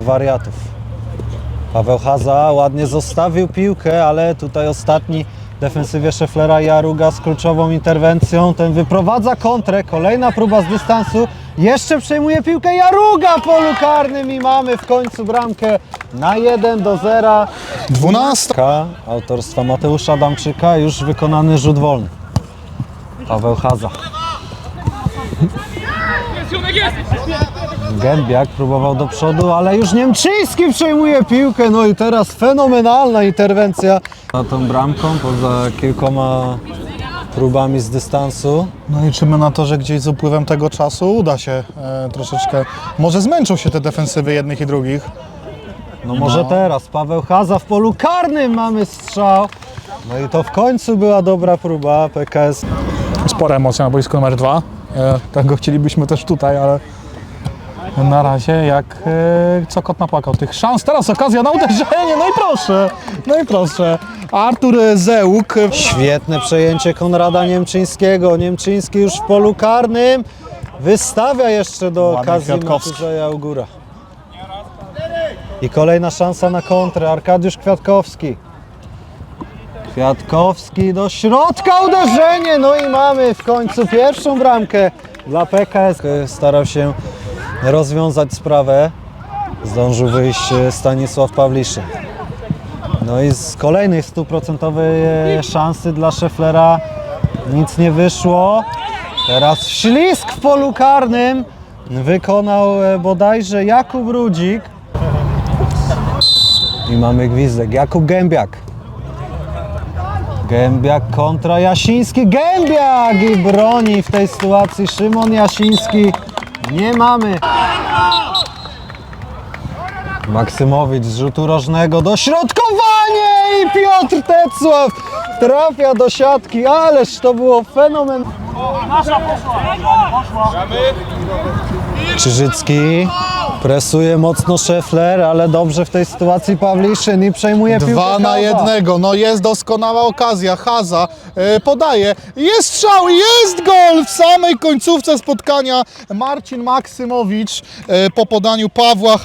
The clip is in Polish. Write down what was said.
Wariatów. Paweł Haza ładnie zostawił piłkę, ale tutaj ostatni w defensywie Szeflera Jaruga z kluczową interwencją. Ten wyprowadza kontrę, kolejna próba z dystansu. Jeszcze przejmuje piłkę Jaruga w polu karnym i mamy w końcu bramkę na 1 do 0. 12. K autorstwa Mateusza Damczyka, już wykonany rzut wolny. Paweł Haza. Gębiak próbował do przodu, ale już Niemczyński przejmuje piłkę. No i teraz fenomenalna interwencja. Na tą bramką, poza kilkoma próbami z dystansu. No liczymy na to, że gdzieś z upływem tego czasu uda się e, troszeczkę. Może zmęczą się te defensywy jednych i drugich. No może teraz. Paweł Haza w polu karnym mamy strzał. No i to w końcu była dobra próba. PKS Spora emocja na boisku numer dwa. E, tego chcielibyśmy też tutaj, ale na razie jak e, co kot napłakał tych szans. Teraz okazja na uderzenie, no i proszę, no i proszę. Artur Zełuk. Świetne przejęcie Konrada Niemczyńskiego. Niemczyński już w polu karnym. Wystawia jeszcze do Ładnie okazji Ugura. I kolejna szansa na kontrę. Arkadiusz Kwiatkowski. Kwiatkowski do środka, uderzenie. No i mamy w końcu pierwszą bramkę dla PKS. Starał się rozwiązać sprawę. Zdążył wyjść e, Stanisław Pawliszyn. No i z kolejnej stuprocentowej e, szansy dla Szeflera nic nie wyszło. Teraz ślisk w polu karnym wykonał e, bodajże Jakub Rudzik. I mamy gwizdek. Jakub Gębiak. Gębiak kontra Jasiński. Gębiak i broni w tej sytuacji Szymon Jasiński. Nie mamy. Maksymowicz z rzutu rożnego dośrodkowanie i Piotr Tecław trafia do siatki, ależ to było fenomen. Krzyżycki presuje mocno Szefler, ale dobrze w tej sytuacji Pawliszyn i przejmuje piłkę Dwa na Kawa. jednego, no jest doskonała okazja. Haza e, podaje, jest strzał, jest gol w samej końcówce spotkania. Marcin Maksymowicz e, po podaniu Pawła